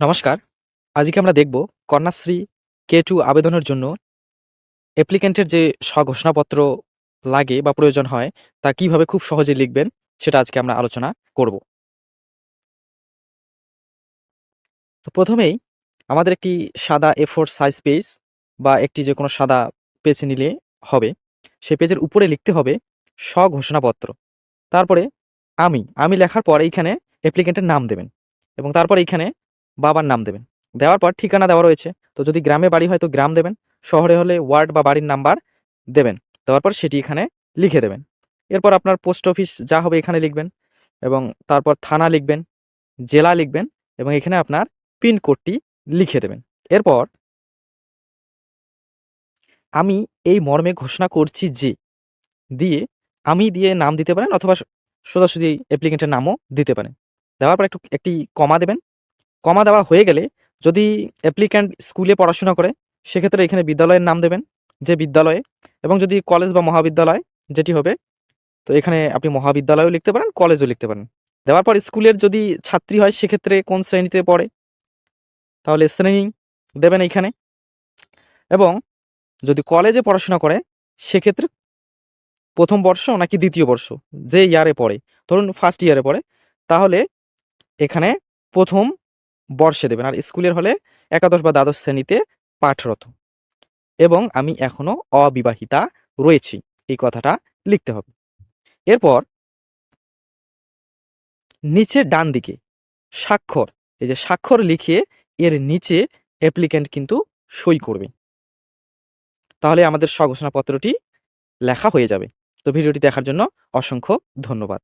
নমস্কার। আজকে আমরা দেখব কন্যাশ্রী কে টু আবেদনের জন্য অ্যাপ্লিক্যান্টের যে স্বঘোষণাপত্র লাগে বা প্রয়োজন হয়, তা কীভাবে খুব সহজে লিখবেন, সেটা আজকে আমরা আলোচনা করব। তো প্রথমেই আমাদের একটি সাদা এ ফোর সাইজ পেজ বা একটি যে কোনো সাদা পেজ নিলে হবে। সে পেজের উপরে লিখতে হবে স্বঘোষণাপত্র। তারপরে আমি আমি লেখার পর এইখানে অ্যাপ্লিক্যান্টের নাম দেবেন এবং তারপর এইখানে বাবার নাম দেবেন। দেওয়ার পর ঠিকানা দেওয়া রয়েছে। তো যদি গ্রামে বাড়ি হয় তো গ্রাম দেবেন, শহরে হলে ওয়ার্ড বা বাড়ির নাম্বার দেবেন। দেওয়ার পর সেটি এখানে লিখে দেবেন। এরপর আপনার পোস্ট অফিস যা হবে এখানে লিখবেন এবং তারপর থানা লিখবেন, জেলা লিখবেন এবং এখানে আপনার পিনকোডটি লিখে দেবেন। এরপর আমি এই মর্মে ঘোষণা করছি যে, দিয়ে আমি দিয়ে নাম দিতে পারেন অথবা সোজাসুজি অ্যাপ্লিকেন্টের নামও দিতে পারেন। দেওয়ার পর একটু, একটি কমা দেবেন। কমা দেওয়া হয়ে গেলে যদি অ্যাপ্লিক্যান্ট স্কুলে পড়াশোনা করে, সেক্ষেত্রে এখানে বিদ্যালয়ের নাম দেবেন, যে বিদ্যালয়ে, এবং যদি কলেজ বা মহাবিদ্যালয় যেটি হবে, তো এখানে আপনি মহাবিদ্যালয়েও লিখতে পারেন কলেজও লিখতে পারেন। দেওয়ার পর স্কুলের যদি ছাত্রী হয়, সেক্ষেত্রে কোন শ্রেণীতে পড়ে? তাহলে শ্রেণি দেবেন এইখানে এবং যদি কলেজে পড়াশোনা করে, সেক্ষেত্রে প্রথম বর্ষ নাকি দ্বিতীয় বর্ষ, যে ইয়ারে পড়ে, ধরুন ফার্স্ট ইয়ারে পড়ে, তাহলে এখানে প্রথম বর্ষে দেবেন। আর স্কুলের হলে একাদশ বা দ্বাদশ শ্রেণীতে পাঠরত। এবং আমি এখনও অবিবাহিতা রয়েছি। এই কথাটা লিখতে হবে। এরপর নিচে ডান দিকে স্বাক্ষর। এই যে স্বাক্ষর লিখে এর নিচে অ্যাপ্লিক্যান্ট কিন্তু সই করবে। তাহলে আমাদের স্বঘোষণাপত্রটি লেখা হয়ে যাবে। তো ভিডিওটি দেখার জন্য অসংখ্য ধন্যবাদ।